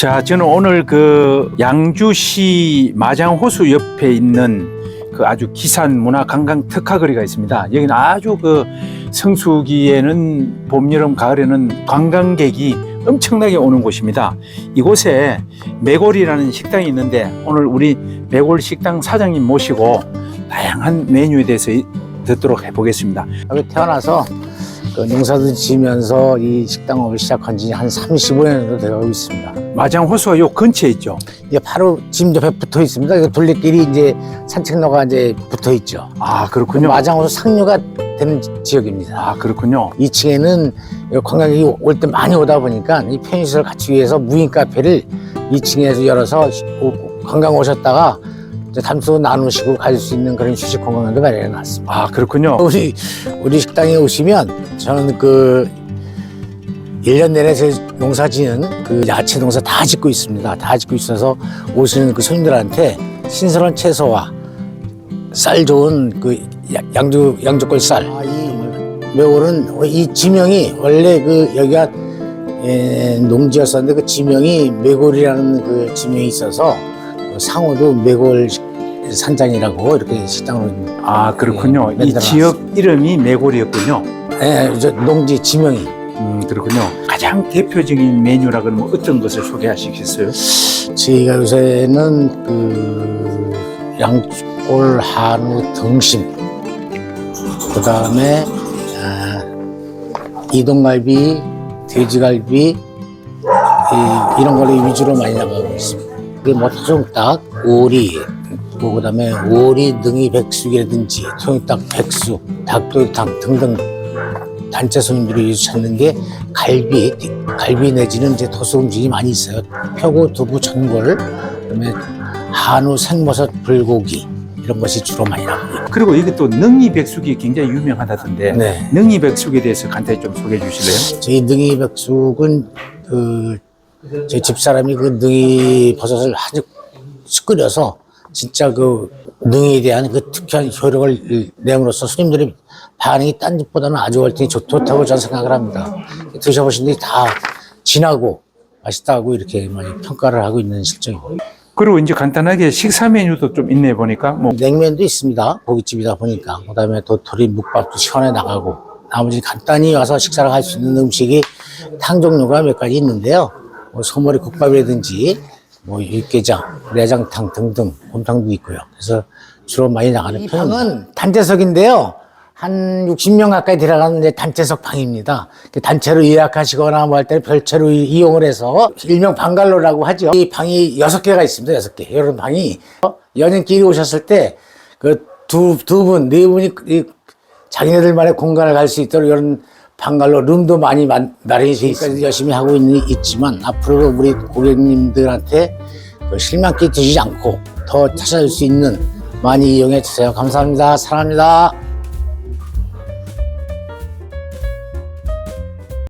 자, 저는 오늘 그 양주시 마장호수 옆에 있는 그 아주 기산 문화 관광 특화거리가 있습니다. 여기는 아주 그 성수기에는 봄, 여름, 가을에는 관광객이 엄청나게 오는 곳입니다. 이곳에 매골이라는 식당이 있는데 오늘 우리 매골 식당 사장님 모시고 다양한 메뉴에 대해서 이- 듣도록 해보겠습니다. 태어나서 그 농사도 지면서 이 식당업을 시작한 지 한 35년 정도 되어 있습니다. 마장 호수가 요 근처에 있죠. 이게 바로 집 옆에 붙어 있습니다. 그 둘레길이 이제 산책로가 이제 붙어 있죠. 아, 그 그렇군요. 마장으로 상류가 되는 지역입니다. 아, 그렇군요. 2층에는 관광객이 올 때 많이 오다 보니까 이 편의시설 갖추기 위해서 무인 카페를 2층에서 열어서 오- 관광 오셨다가 담소 나누시고 갈수 있는 그런 휴식 공간도 마련해 놨습니다. 아, 그렇군요. 우리 우리 식당에 오시면 저는 그 1년 내내 제 농사 지는 그 야채 농사 다 짓고 있습니다. 다 짓고 있어서 오시는 그 손님들한테 신선한 채소와 쌀 좋은 그 야- 양주 양주골 쌀. 아, 이 매월은 이 지명이 원래 그 여기가 에, 농지였었는데 그 지명이 매골이라는 그 지명이 있어서 그 상호도 매골 식- 산장이라고 이렇게 식당으로 아 그렇군요. 네, 이 지역 이름이 매골이었군요. 예, 저 농지 지명이 음 그렇군요. 가장 대표적인 메뉴라 그러면 어떤 것을 소개하시겠어요? 저희가 요새는 그 양골 한우 등심 그 다음에 아, 이동갈비 돼지갈비 이, 이런 걸로 위주로 많이 나가고 있습니다. 그뭐 토종닭, 오리, 뭐 그다음에 오리 능이 백숙이라든지 토종닭 백숙, 닭도리탕 등등 단체 손님들이 찾는 게 갈비, 갈비 내지는 이제 토수 음식이 많이 있어요. 표고, 두부, 전골, 그다음에 한우, 생버섯, 불고기 이런 것이 주로 많이 있고. 그리고 이게 또 능이 백숙이 굉장히 유명하다던데 네. 능이 백숙에 대해서 간단히 좀 소개해 주실래요? 저희 능이 백숙은 그 저희 집사람이 그 능이 버섯을 아주 끓여서 진짜 그 능이에 대한 그 특별한 효력을 내므로써 손님들이 반응이 딴 집보다는 아주 월등히 좋, 좋다고 저는 생각을 합니다. 드셔보신 분들이 다 진하고 맛있다고 이렇게 많이 평가를 하고 있는 실정입니다. 그리고 이제 간단하게 식사 메뉴도 좀 있네 보니까 뭐 냉면도 있습니다. 고깃집이다 보니까. 그 다음에 도토리 묵밥도 시원해 나가고. 나머지 간단히 와서 식사를 할 수 있는 음식이 탕 종류가 몇 가지 있는데요. 뭐 소머리 국밥이라든지 뭐 육개장, 내장탕 등등 곰탕도 있고요. 그래서 주로 많이 나가는 편입니다. 이 방은 단체석인데요. 한 60명 가까이 들어가는 이제 단체석 방입니다. 그 단체로 예약하시거나 뭐 할 때는 별채로 이- 이용을 해서 일명 방갈로라고 하죠. 이 방이 여섯 개가 있습니다. 여섯 개. 이런 방이 연인끼리 오셨을 때 그 두 두 분, 네 분이 이 자기네들만의 공간을 갈 수 있도록 이런 방갈로 룸도 많이 만- 마련이 돼 있어서 열심히 하고 있는, 있지만 앞으로도 우리 고객님들한테 그 실망 끼치지 않고 더 찾아줄 수 있는 많이 이용해 주세요. 감사합니다. 사랑합니다.